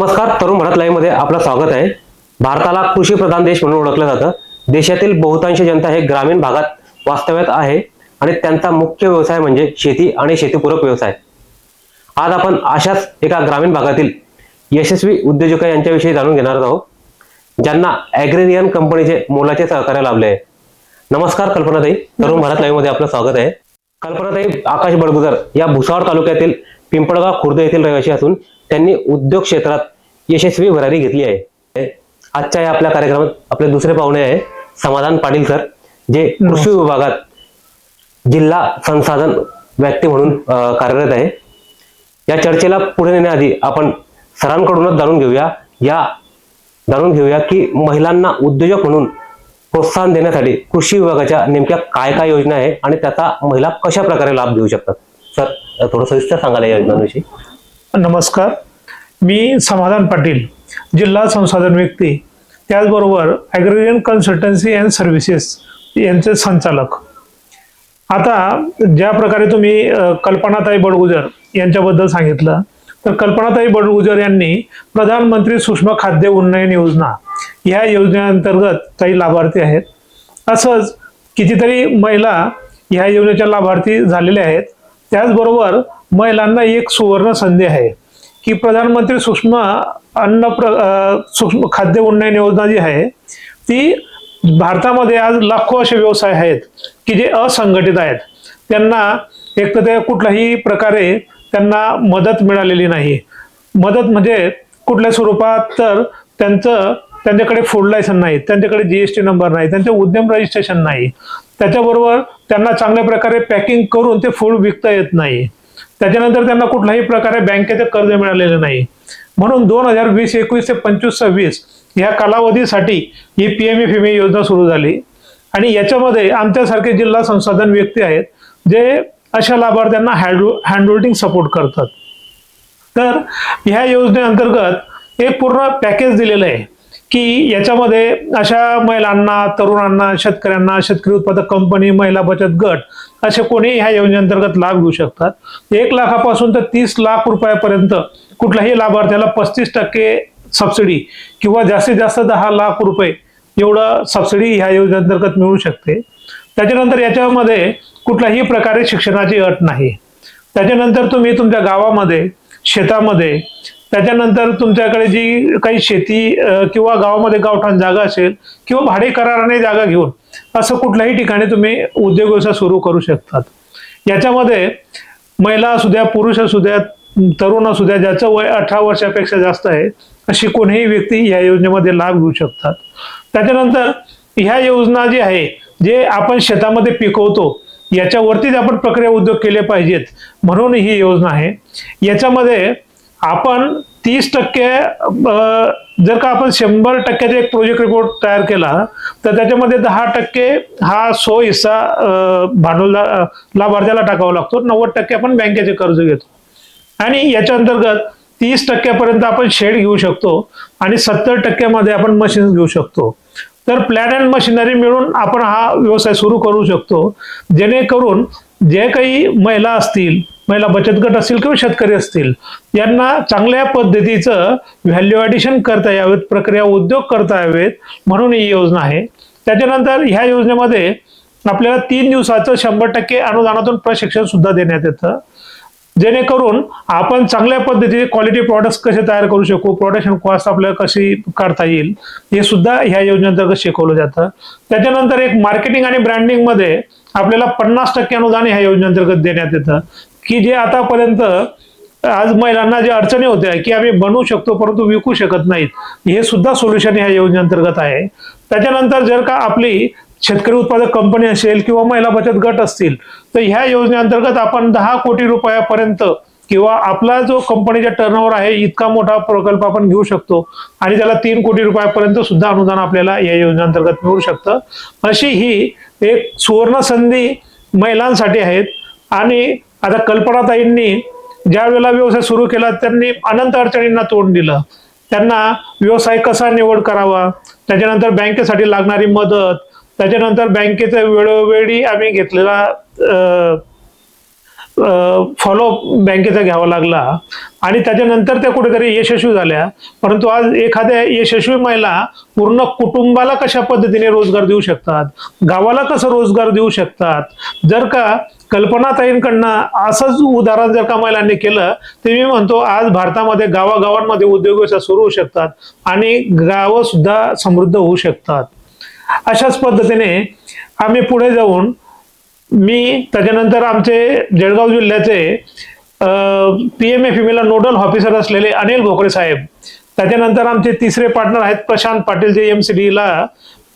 नमस्कार तरुण भारत लाईव्हमध्ये आपलं स्वागत आहे. भारताला कृषी प्रधान देश म्हणून ओळखलं जातं. देशातील बहुतांश जनता हे ग्रामीण भागात वास्तव्यात आहे आणि त्यांचा मुख्य व्यवसाय म्हणजे शेती आणि शेतीपूरक व्यवसाय. आज आपण अशाच एका ग्रामीण भागातील यशस्वी उद्योजक यांच्याविषयी जाणून घेणार आहोत ज्यांना ॲग्रेरियन कंपनीचे मोलाचे सहकार्य लाभले आहे. नमस्कार कल्पनाताई. तरुण भारत लाईव्हमध्ये आपलं स्वागत आहे. कल्पनाताई आकाश बडगुजर या भुसावळ तालुक्यातील पिंपळगाव खुर्द येथील रहिवासी असून त्यांनी उद्योग क्षेत्रात यशस्वी भरारी घेतली आहे. आजच्या या आपल्या कार्यक्रमात आपले दुसरे पाहुणे आहे समाधान पाटील सर जे कृषी विभागात जिल्हा संसाधन व्यक्ती म्हणून कार्यरत आहे. या चर्चेला पुढे नेण्याआधी आपण सरांकडूनच जाणून घेऊया. या जाणून घेऊया की महिलांना उद्योजक म्हणून प्रोत्साहन देण्यासाठी कृषी विभागाच्या नेमक्या काय काय योजना आहे आणि त्याचा महिला कशा प्रकारे लाभ घेऊ शकतात? सर थोडं सविस्तर सांगायला या योजनांविषयी. नमस्कार. मी समाधान पाटील जिल्हा संसाधन व्यक्ती. त्याचबरोबर ॲग्रेरियन कन्सल्टन्सी अँड सर्व्हिसेस यांचे संचालक. आता ज्या प्रकारे तुम्ही कल्पनाताई बडगुजर यांच्याबद्दल सांगितलं तर कल्पनाताई बडगुजर यांनी प्रधानमंत्री सूक्ष्म खाद्य उन्नयन योजना या योजनेअंतर्गत काही लाभार्थी आहेत. असंच कितीतरी महिला ह्या योजनेच्या लाभार्थी झालेल्या आहेत. त्याचबरोबर महिलांना एक सुवर्ण संधी आहे. की प्रधानमंत्री सूक्ष्म अन्न प्र सूक्ष्म खाद्य उन्नयन योजना जी आहे ती भारतामध्ये आज लाखो असे व्यवसाय आहेत की जे असंघटित आहेत. त्यांना एक तर ते कुठल्याही प्रकारे त्यांना मदत मिळालेली नाही. मदत म्हणजे कुठल्या स्वरूपात तर त्यांचं त्यांच्याकडे फूड लायसन नाही त्यांच्याकडे जीएसटी नंबर नाही त्यांचे उद्यम रजिस्ट्रेशन नाही. त्याच्याबरोबर त्यांना चांगल्या प्रकारे पॅकिंग करून ते फूड विकता येत नाही. त्याच्यानंतर त्यांना कुठल्याही प्रकारे बँकेचे कर्ज मिळालेलं नाही. म्हणून दोन हजार वीस एकवीस ते पंचवीस सव्वीस या कालावधीसाठी ही पी एम एफ योजना सुरू झाली. आणि याच्यामध्ये आमच्यासारखे जिल्हा संसाधन व्यक्ती आहेत जे अशा लाभार्थ्यांना हँड हँडहोल्डिंग सपोर्ट करतात. तर ह्या योजनेअंतर्गत एक पूर्ण पॅकेज दिलेलं आहे की याच्यामध्ये अशा महिलांना तरुणांना शेतकऱ्यांना शेतकरी उत्पादक कंपनी महिला बचत गट असे कोणी ह्या योजनेअंतर्गत लाभ घेऊ शकतात. एक लाखापासून तर तीस लाख रुपयापर्यंत कुठल्याही लाभार्थ्याला पस्तीस टक्के सबसिडी किंवा जास्तीत जास्त दहा लाख रुपये एवढं सबसिडी ह्या योजनेअंतर्गत मिळू शकते. त्याच्यानंतर याच्यामध्ये कुठल्याही प्रकारे शिक्षणाची अट नाही. त्याच्यानंतर तुम्ही तुमच्या गावामध्ये शेतामध्ये त्याच्यानंतर तुमच्याकडे जी काही शेती किंवा गावामध्ये गावठाण जागा असेल किंवा भाडे कराराने जागा घेऊन असं कुठल्याही ठिकाणी तुम्ही उद्योग व्यवसाय सुरू करू शकतात. याच्यामध्ये महिला असू द्या पुरुष असू द्या तरुण असू द्या ज्याचं वय अठरा वर्षापेक्षा जास्त आहे अशी कोणीही व्यक्ती या योजनेमध्ये लाभ घेऊ शकतात. त्याच्यानंतर ह्या योजना जी आहे जे आपण शेतामध्ये पिकवतो याच्यावरतीच आपण प्रक्रिया उद्योग केले पाहिजेत म्हणून ही योजना आहे. याच्यामध्ये आपण तीस टक्के जर का आपण शंभर टक्क्याचा एक प्रोजेक्ट रिपोर्ट तयार केला तर त्याच्यामध्ये दहा टक्के हा सो हिस्सा भांडवल लाभार्थ्याला टाकावा लागतो. नव्वद टक्के आपण बँकेचे कर्ज घेतो. आणि याच्या अंतर्गत तीस टक्क्यापर्यंत आपण शेड घेऊ शकतो आणि सत्तर टक्क्यामध्ये आपण मशीन्स घेऊ शकतो. तर प्लॅन अँड मशिनरी मिळून आपण हा व्यवसाय सुरू करू शकतो. जेणेकरून जे काही महिला असतील महिला बचत गट असतील किंवा शेतकरी असतील यांना चांगल्या पद्धतीचं व्हॅल्यू ॲडिशन करता यावेत प्रक्रिया उद्योग करता यावेत म्हणून ही योजना आहे. त्याच्यानंतर ह्या योजनेमध्ये आपल्याला तीन दिवसाचं शंभर टक्के अनुदानातून प्रशिक्षण सुद्धा देण्यात येतं. जेणेकरून आपण चांगल्या पद्धतीने क्वालिटी प्रॉडक्ट्स कसे तयार करू शकू प्रोडक्शन कॉस्ट आपल्याला कशी काढता येईल हे सुद्धा ह्या योजनेअंतर्गत शिकवलं जातं. त्याच्यानंतर एक मार्केटिंग आणि ब्रँडिंगमध्ये आपल्याला पन्नास टक्के अनुदान ह्या योजनेअंतर्गत देण्यात येतं. की जे आतापर्यंत आज महिलांना ज्या अडचणी होत्या की आम्ही बनवू शकतो परंतु विकू शकत नाहीत हे सुद्धा सोल्युशन ह्या योजनेअंतर्गत आहे. त्याच्यानंतर जर का आपली शेतकरी उत्पादक कंपनी असेल किंवा महिला बचत गट असतील तर ह्या योजनेअंतर्गत आपण दहा कोटी रुपयापर्यंत किंवा आपला जो कंपनीचा टर्नओव्हर आहे इतका मोठा प्रकल्प आपण घेऊ शकतो. आणि त्याला तीन कोटी रुपयापर्यंत सुद्धा अनुदान आपल्याला या योजनेअंतर्गत मिळू शकतं. अशी ही एक सुवर्ण संधी महिलांसाठी आहेत. आणि आता कल्पनाताईंनी ज्या वेळेला व्यवसाय सुरू केला त्यांनी अनंत अडचणींना तोंड दिलं. त्यांना व्यवसाय कसा निवड करावा? त्याच्यानंतर बँकेसाठी लागणारी मदत त्याच्यानंतर बँकेचा वेळोवेळी आम्ही घेतलेला फॉलो फॉलोअप बँकेचा घ्यावा लागला. आणि त्याच्यानंतर त्या कुठेतरी यशस्वी झाल्या. परंतु आज एखाद्या यशस्वी महिला पूर्ण कुटुंबाला कशा पद्धतीने रोजगार देऊ शकतात? गावाला कसं रोजगार देऊ शकतात? जर का कल्पनाताईंकडनं असंच उदाहरण जर का महिलांनी केलं तर मी म्हणतो आज भारतामध्ये गावागावांमध्ये उद्योग व्यवसाय सुरू होऊ शकतात आणि गावं सुद्धा समृद्ध होऊ शकतात. अशाच पद्धतीने आम्ही पुढे जाऊन मी त्याच्यानंतर आमचे जळगाव जिल्ह्याचे पी एम एफ ला नोडल ऑफिसर असलेले अनिल भोकरे साहेब त्याच्यानंतर आमचे तिसरे पार्टनर आहेत प्रशांत पाटील जे एम सी डीला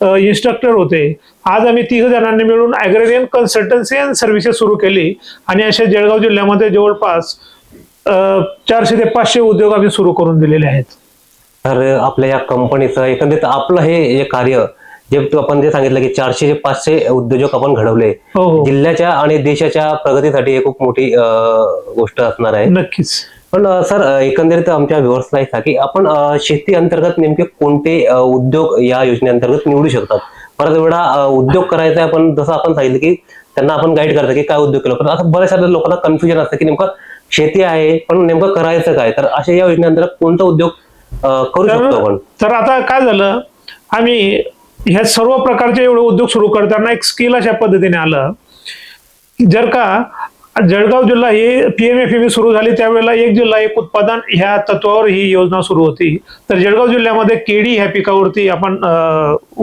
इन्स्ट्रक्टर होते. आज आम्ही तिघ जणांनी मिळून ॲग्रेरियन कन्सल्टन्सी अँड सर्व्हिसेस सुरू केली आणि अशा जळगाव जिल्ह्यामध्ये जवळपास चारशे ते पाचशे उद्योग आम्ही सुरू करून दिलेले आहेत. तर आपल्या या कंपनीचं एकंदरीत आपलं हे कार्य जे तू आपण जे सांगितलं की चारशे ते पाचशे उद्योजक आपण घडवले हो हो. जिल्ह्याच्या आणि देशाच्या प्रगतीसाठी हे खूप मोठी गोष्ट असणार आहे. नक्कीच. पण सर एकंदरीत आमच्या व्यवस्था आहे की आपण शेती अंतर्गत नेमके कोणते उद्योग या योजनेअंतर्गत निवडू शकतात? परत वेळा उद्योग करायचा आहे पण जसं आपण सांगितलं की त्यांना आपण गाईड करतो की काय उद्योग केला. पण असं बऱ्याचशा लोकांना कन्फ्युजन असतं की नेमकं शेती आहे पण नेमकं करायचं काय? तर अशा या योजनेअंतर्गत कोणता उद्योग करू शकतो आपण? तर आता काय झालं? आम्ही ह्या सर्व प्रकारचे एवढे उद्योग सुरू करताना एक स्किल अशा पद्धतीने आलं. जर का जळगाव जिल्हा ही पी एम एफ एम सुरू झाली त्यावेळेला एक जिल्हा एक उत्पादन ह्या तत्वावर ही योजना सुरू होती. तर जळगाव जिल्ह्यामध्ये केळी ह्या पिकावरती आपण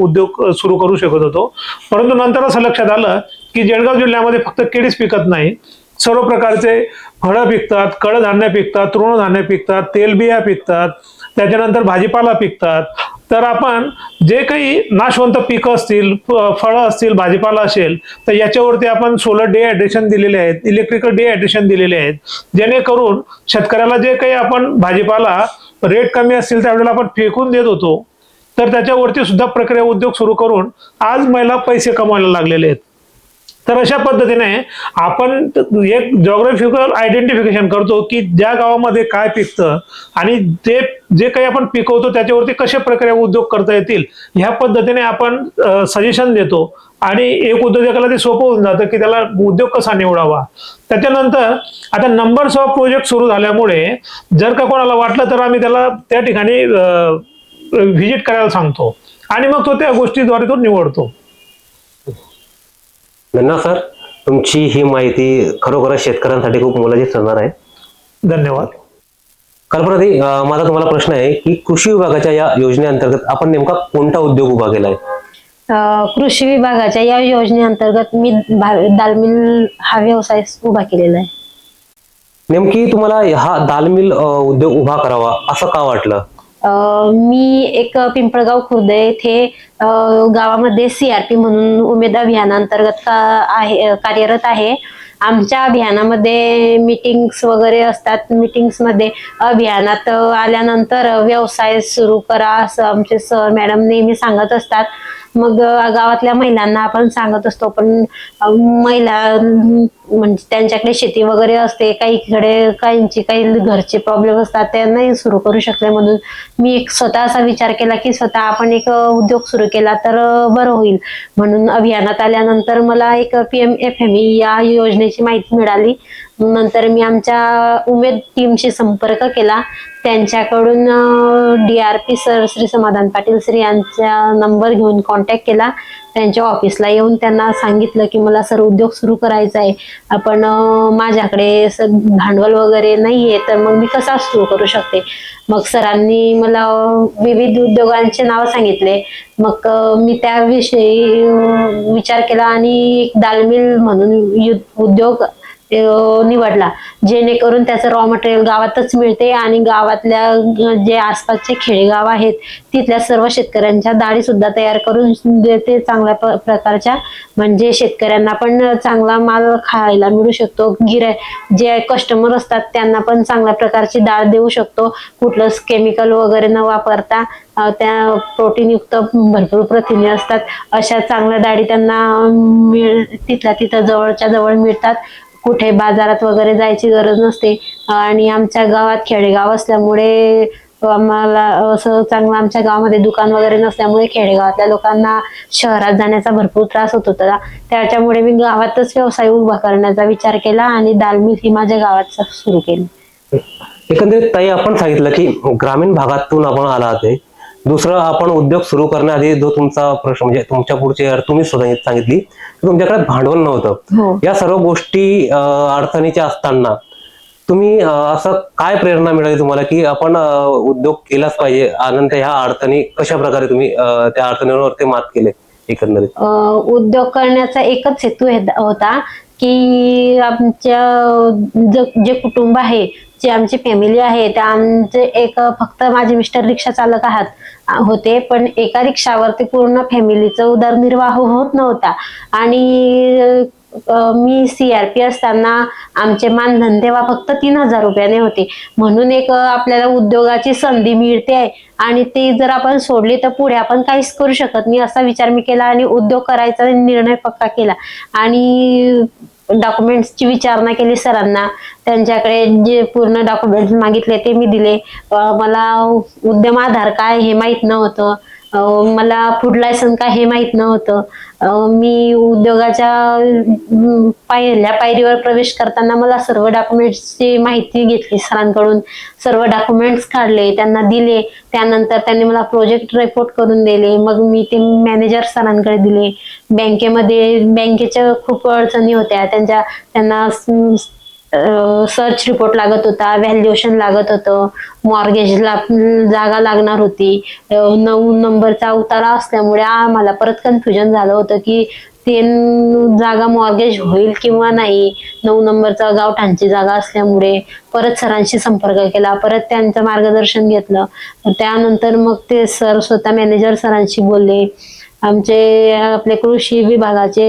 उद्योग सुरू करू शकत होतो. परंतु नंतर असं लक्षात आलं की जळगाव जिल्ह्यामध्ये फक्त केळीच पिकत नाही. सर्व प्रकारचे फळं पिकतात कडधान्य पिकतात तृणधान्य पिकतात तेलबिया पिकतात त्याच्यानंतर भाजीपाला पिकतात तर आपण जे काही नाशवंत पिकं असतील फ- फळं असतील भाजीपाला असेल तर याच्यावरती आपण सोलर डे डिहायड्रेशन दिलेले आहेत इलेक्ट्रिकल डे डिहायड्रेशन दिलेले आहेत. जेणेकरून शेतकऱ्याला जे काही आपण भाजीपाला रेट कमी असतील त्यावेळेला आपण फेकून देत होतो. तर त्याच्यावरती सुद्धा प्रक्रिया उद्योग सुरू करून आज महिला पैसे कमवायला लागलेले आहेत. तर अशा पद्धतीने आपण एक जॉग्राफिकल आयडेंटिफिकेशन करतो की ज्या गावामध्ये काय पिकतं आणि ते जे काही आपण पिकवतो त्याच्यावरती कशा प्रकारे उद्योग करता येतील ह्या पद्धतीने आपण सजेशन देतो. आणि एक उद्योजकाला ते सोपं होऊन जातं की त्याला उद्योग कसा निवडावा. त्याच्यानंतर आता नंबर्स ऑफ प्रोजेक्ट सुरू झाल्यामुळे जर का कोणाला वाटलं तर आम्ही त्याला त्या ठिकाणी व्हिजिट करायला सांगतो. आणि मग तो त्या गोष्टीद्वारे तो निवडतो. धन्यवाद सर? तुमची ही माहिती खरोखरच शेतकऱ्यांसाठी खूप मोलाची ठरणार आहे. धन्यवाद. कल्पनाताई माझा तुम्हाला प्रश्न आहे की कृषी विभागाच्या या योजनेअंतर्गत आपण नेमका कोणता उद्योग उभा केलाय? अ, कृषी विभागाच्या या योजनेअंतर्गत मी दालमिल हा व्यवसाय उभा केलेला आहे. नेमकी तुम्हाला हा दालमिल उद्योग उभा करावा असं का वाटलं? मी एक पिंपळगाव खुर्द येथे गावामध्ये सीआरपी म्हणून उमेद अभियानांतर्गत का- आहे कार्यरत आहे. आमच्या अभियानामध्ये मीटिंग्स वगैरे असतात. मीटिंग्समध्ये अभियानात आल्यानंतर व्यवसाय सुरू करा असं आमचे सर मॅडम नेहमी सांगत असतात. मग गावातल्या महिलांना आपण सांगत असतो पण महिला म्हणजे त्यांच्याकडे शेती वगैरे असते काहीकडे काहींची काही घरचे प्रॉब्लेम असतात त्या नाही सुरू करू शकले म्हणून. मी एक स्वतः असा विचार केला की स्वतः आपण एक उद्योग सुरू केला तर बरं होईल. म्हणून अभियानात आल्यानंतर मला एक पी एम एफ एम या योजनेची माहिती मिळाली. नंतर मी आमच्या उमेद टीमशी संपर्क केला. त्यांच्याकडून D R P sir Shri Samadhan Patil Shri यांचा नंबर घेऊन कॉन्टॅक्ट केला. त्यांच्या ऑफिसला येऊन त्यांना सांगितलं की मला सर उद्योग सुरू करायचा आहे आपण माझ्याकडे सर भांडवल वगैरे नाहीये तर मग मी कसा सुरू करू शकते? मग सरांनी मला विविध उद्योगांचे नाव सांगितले. मग मी त्याविषयी विचार केला आणि एक दालमिल म्हणून यु- उद्योग निवडला. जेणेकरून त्याचं रॉ मटेरियल गावातच मिळते आणि गावातल्या जे आसपासचे खेडेगाव आहेत तिथल्या सर्व शेतकऱ्यांच्या दाढी सुद्धा तयार करून देते चांगल्या प्रकारच्या. म्हणजे शेतकऱ्यांना पण चांगला माल खायला मिळू शकतो. गिराय जे कस्टमर असतात त्यांना पण चांगल्या प्रकारची डाळ देऊ शकतो. कुठलंच केमिकल वगैरे न वापरता त्या प्रोटीनयुक्त भरपूर प्रथिने असतात. अशा चांगल्या डाळी त्यांना मिळ तिथल्या तिथं जवळच्या जवळ मिळतात. कुठे बाजारात वगैरे जायची गरज नसते. आणि आमच्या गावात खेडेगाव असल्यामुळे आम्हाला असं चांगलं आमच्या गावामध्ये दुकान वगैरे नसल्यामुळे खेडेगावातल्या लोकांना शहरात जाण्याचा भरपूर त्रास होत होता. त्याच्यामुळे मी गावातच व्यवसाय उभा करण्याचा विचार केला आणि दालमिल ही माझ्या गावात सुरू केली. एकंदरीत ताई आपण सांगितलं की ग्रामीण भागातून आपण आला आहे. दुसरं आपण उद्योग सुरू करण्याआधी जो तुमचा प्रश्न म्हणजे तुमच्या पुढची तुम्ही सांगितली की तुमच्याकडे भांडवल नव्हतं. हो. या सर्व गोष्टी अडचणीच्या असताना तुम्ही असं काय प्रेरणा मिळाली तुम्हाला की आपण उद्योग केलाच पाहिजे? आनंद ह्या अडचणी कशा प्रकारे तुम्ही त्या अडचणींवर ते मात केले एकंदरीत? उद्योग करण्याचा एकच हेतू होता की आमच्या जे कुटुंब आहे जी आमची फॅमिली आहे त्या आमचे एक फक्त माझे मिस्टर रिक्षा चालक आहात होते. पण एका रिक्षावरती पूर्ण फॅमिलीचा उदरनिर्वाह होत नव्हता. आणि अ, मी सीआरपी असताना आमचे मानधन तेव्हा फक्त तीन हजार रुपयाने होते. म्हणून एक आपल्याला उद्योगाची संधी मिळते आहे. आणि ती जर आपण सोडली तर पुढे आपण काहीच करू शकत नाही असा विचार मी केला आणि उद्योग करायचा निर्णय पक्का केला. आणि डॉक्युमेंट्सची विचारणा केली सरांना. त्यांच्याकडे जे पूर्ण डॉक्युमेंट्स मागितले ते मी दिले. मला उद्यम आधार काय हे माहीत नव्हतं. मला फूड लायसन का हे माहीत नव्हतं. मी उद्योगाच्या पायऱ्या पहिल्या पायरीवर प्रवेश करताना मला सर्व डॉक्युमेंट्सची माहिती घेतली. सरांकडून सर्व डॉक्युमेंट्स काढले त्यांना दिले. त्यानंतर त्यांनी मला प्रोजेक्ट रिपोर्ट करून दिले. मग मी ते मॅनेजर सरांकडे दिले. बँकेमध्ये बँकेच्या खूप अडचणी होत्या. त्यांच्या त्यांना सर्च रिपोर्ट लागत होता व्हॅल्युएशन लागत होतं मॉर्गेजला जागा लागणार होती नऊ नंबरचा उतारा असल्यामुळे आम्हाला परत कन्फ्युजन झालं होतं की ते जागा मॉर्गेज होईल किंवा नाही नऊ नंबरचा गावठाणची जागा असल्यामुळे परत सरांशी संपर्क केला परत त्यांचं मार्गदर्शन घेतलं. त्यानंतर मग ते सर स्वतः मॅनेजर सरांशी बोलले आमचे आपले कृषी विभागाचे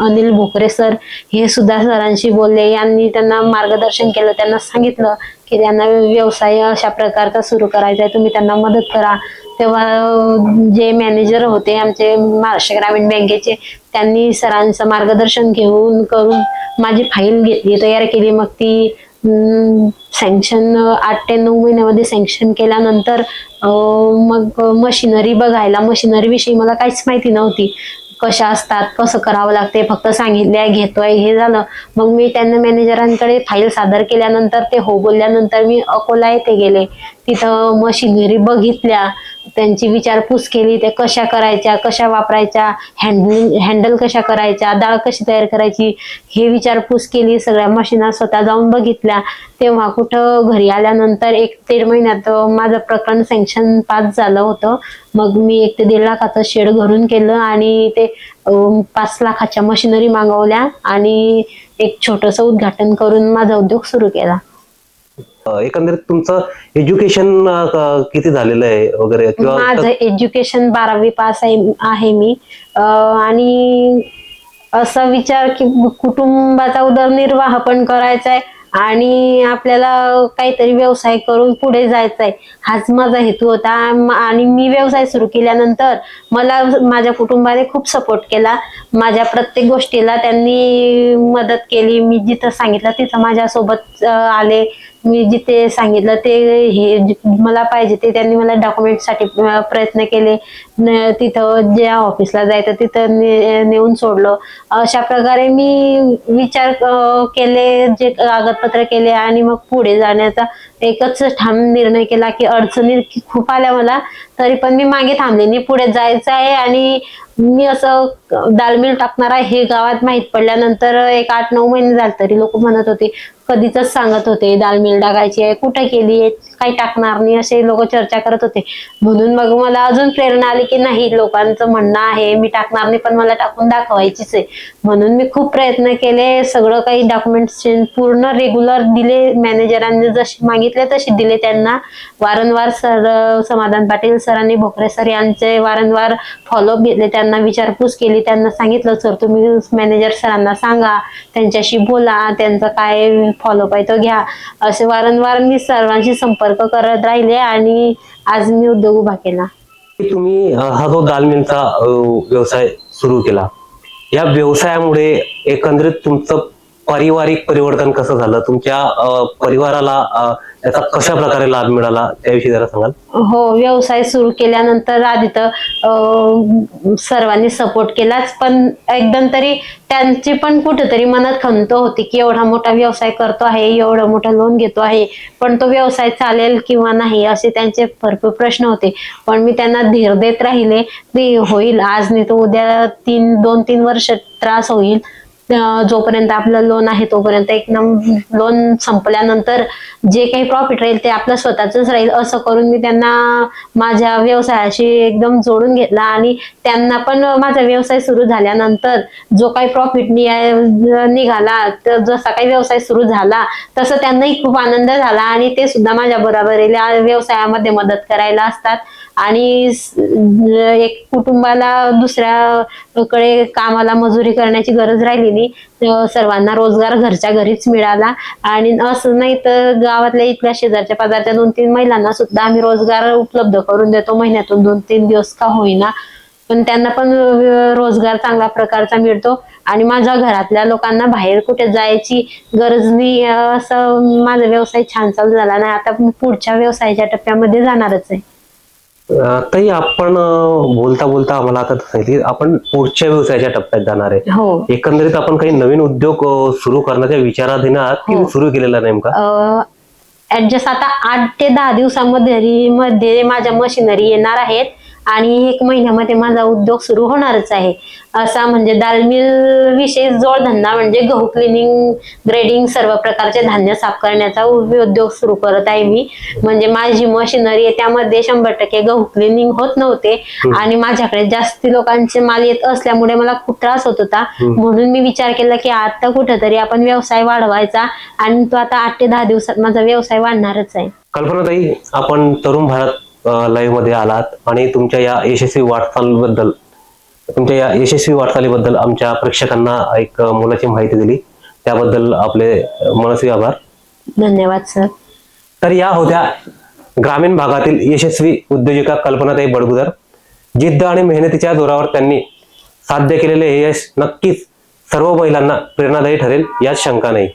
अनिल भोकरे सर हे सुद्धा सरांशी बोलले. यांनी त्यांना मार्गदर्शन केलं. त्यांना सांगितलं की त्यांना व्यवसाय अशा प्रकारचा सुरू करायचा आहे तुम्ही त्यांना मदत करा. तेव्हा जे मॅनेजर होते आमचे महाराष्ट्र ग्रामीण बँकेचे त्यांनी सरांचं मार्गदर्शन घेऊन करून माझी फाईल घेतली तयार केली. मग ती सँक्शन आठ ते नऊ महिन्यामध्ये सँक्शन केल्यानंतर मग मशिनरी बघायला. मशिनरी विषयी मला काहीच माहिती नव्हती. कशा असतात कसं करावं लागते फक्त सांगितले घेतोय हे झालं. मग मी त्यांना मॅनेजरांकडे फाईल सादर केल्यानंतर ते हो बोलल्यानंतर मी अकोला येथे गेले. तिथं मशिनरी बघितल्या. त्यांची विचारपूस केली ते कशा करायच्या कशा वापरायच्या हँडल हँडल कशा करायच्या डाळ कशी तयार करायची हे विचारपूस केली सगळ्या मशीना स्वतः जाऊन बघितल्या. तेव्हा कुठं घरी आल्यानंतर एक दीड महिन्यात माझं प्रकरण सँक्शन पास झालं होतं. मग मी एक ते दीड लाखाचं शेड घरून केलं आणि ते पाच लाखाच्या मशिनरी मागवल्या आणि एक छोटंसं उद्घाटन करून माझा उद्योग सुरू केला. एकंदरीत तुमचं एज्युकेशन किती झालेलं आहे वगैरे? किंवा माझं एज्युकेशन बारावी पास आहे आहे मी. आणि असा विचार की कुटुंबाचा उदरनिर्वाह पण करायचा आहे आणि आपल्याला काहीतरी व्यवसाय करून पुढे जायचं आहे. हाच माझा हेतू होता. आणि मी व्यवसाय सुरू केल्यानंतर मला माझ्या कुटुंबाने खूप सपोर्ट केला. माझ्या प्रत्येक गोष्टीला त्यांनी मदत केली. मी जिथं सांगितलं तिथं माझ्यासोबत आले. मी जिथे सांगितलं ते हे मला पाहिजे ते त्यांनी मला डॉक्युमेंटसाठी प्रयत्न केले. तिथं ज्या ऑफिसला जायचं तिथं ने- नेऊन सोडलं. अशा प्रकारे मी विचार केले जे कागदपत्र केले आणि मग पुढे जाण्याचा एकच ठाम निर्णय केला की अडचणी खूप आल्या मला तरी पण मी मागे थांबले. नाही पुढे जायचं आहे आणि मी असं दालमिल टाकणार आहे हे गावात माहीत पडल्यानंतर एक आठ नऊ महिने झाले तरी लोक म्हणत होते कधीच सांगत होते. दालमिल टाकायची आहे कुठं केली आहे काही टाकणार नाही असे लोक चर्चा करत होते. म्हणून मग मला अजून प्रेरणा आली की नाही लोकांचं म्हणणं आहे मी टाकणार नाही पण मला टाकून दाखवायचीच आहे. म्हणून मी खूप प्रयत्न केले सगळं काही डॉक्युमेंट्स पूर्ण रेग्युलर दिले मॅनेजरांनी जसे मागितले तसे दिले त्यांना. वारंवार सर समाधान पाटील सरांनी भोकरे सर यांचे वारंवार फॉलोअप घेतले त्यांना विचारपूस केली त्यांना सांगितलं सर तुम्ही मॅनेजर सरांना सांगा त्यांच्याशी बोला त्यांचं काय फॉलोअप आहे तो घ्या. असे वारंवार मी सर्वांशी संपर्क करत राहिले आणि आज मी उद्योग उभा केला. की तुम्ही अं, हा जो दालमिलचा व्यवसाय सुरू केला या व्यवसायामुळे एकंदरीत तुमचं पारिवारिक परिवर्तन कसं झालं? तुमच्या परिवाराला त्याचा कशा प्रकारे लाभ मिळाला? त्याविषयी जरा सांगाल? हो व्यवसाय सुरू केल्यानंतर आधी तर सर्वांनी सपोर्ट केलाच. पण एकदम तरी त्यांची पण कुठेतरी मनात खंत होती की एवढा मोठा व्यवसाय करतो आहे एवढा मोठा लोन घेतो आहे पण तो व्यवसाय चालेल किंवा नाही असे त्यांचे भरपूर प्रश्न होते. पण मी त्यांना धीर देत राहिले ते होईल. आज नाही तर उद्या तीन दोन तीन वर्ष त्रास होईल. जोपर्यंत आपलं लोन आहे तोपर्यंत एक लोन संपल्यानंतर जे काही प्रॉफिट राहील ते आपलं स्वतःच राहील. असं करून मी त्यांना माझ्या व्यवसायाशी एकदम जोडून घेतला आणि त्यांना पण माझा व्यवसाय सुरू झाल्यानंतर जो काही प्रॉफिट निघाला तर जसा काही व्यवसाय सुरू झाला तसं त्यांनाही खूप आनंद झाला आणि ते सुद्धा माझ्या बरोबरीला व्यवसायामध्ये मदत करायला असतात. आणि एक कुटुंबाला दुसऱ्याकडे कामाला मजुरी करण्याची गरज राहिली नाही सर्वांना रोजगार घरच्या घरीच मिळाला. आणि असं नाही तर गावातल्या इथल्या शेजारच्या पाजारच्या दोन तीन महिलांना सुद्धा आम्ही रोजगार उपलब्ध करून देतो. महिन्यातून दोन तीन दिवस का होईना. पण त्यांना पण रोजगार चांगला प्रकारचा मिळतो. आणि माझ्या घरातल्या लोकांना बाहेर कुठे जायची गरज नाही असं माझा व्यवसाय छान चालू झाला. नाही आता पुढच्या व्यवसायाच्या टप्प्यामध्ये जाणारच आहे. ताई आपण बोलता बोलता आम्हाला आता सांगितली आपण पुढच्या व्यवसायाच्या टप्प्यात जाणार आहे. हो. एकंदरीत आपण काही नवीन उद्योग सुरू करण्याच्या विचाराधीन आहात की हो. सुरू केलेला नेमका? ऍडजस्ट आता आठ ते दहा दिवसामध्ये मध्ये माझ्या मशिनरी येणार आहेत. आणि एक महिन्यामध्ये माझा उद्योग सुरू होणारच आहे. असा म्हणजे दालमिल विशेष जोडधंदा म्हणजे गहू क्लिनिंग ग्रेडिंग सर्व प्रकारचे धान्य साफ करण्याचा उद्योग सुरू करत आहे मी. म्हणजे माझी मशिनरी आहे त्यामध्ये शंभर टक्के गहू क्लिनिंग होत नव्हते. आणि माझ्याकडे जास्ती लोकांचे माल येत असल्यामुळे मला खूप त्रास होत होता. म्हणून मी विचार केला की आता कुठेतरी आपण व्यवसाय वाढवायचा आणि तो आता आठ ते दहा दिवसात माझा व्यवसाय वाढणारच आहे. कल्पनाताई आपण तरुण भारत लाईव्हमध्ये आलात आणि तुमच्या या यशस्वी वाटचालीबद्दल तुमच्या या यशस्वी वाटचालीबद्दल आमच्या प्रेक्षकांना एक मोलाची माहिती दिली. त्याबद्दल आपले मनस्वी आभार. धन्यवाद सर तर या होत्या ग्रामीण भागातील यशस्वी उद्योजिका कल्पनाताई बडगुदर. जिद्द आणि मेहनतीच्या जोरावर त्यांनी साध्य केलेले हे यश नक्कीच सर्व महिलांना प्रेरणादायी ठरेल यात शंका नाही.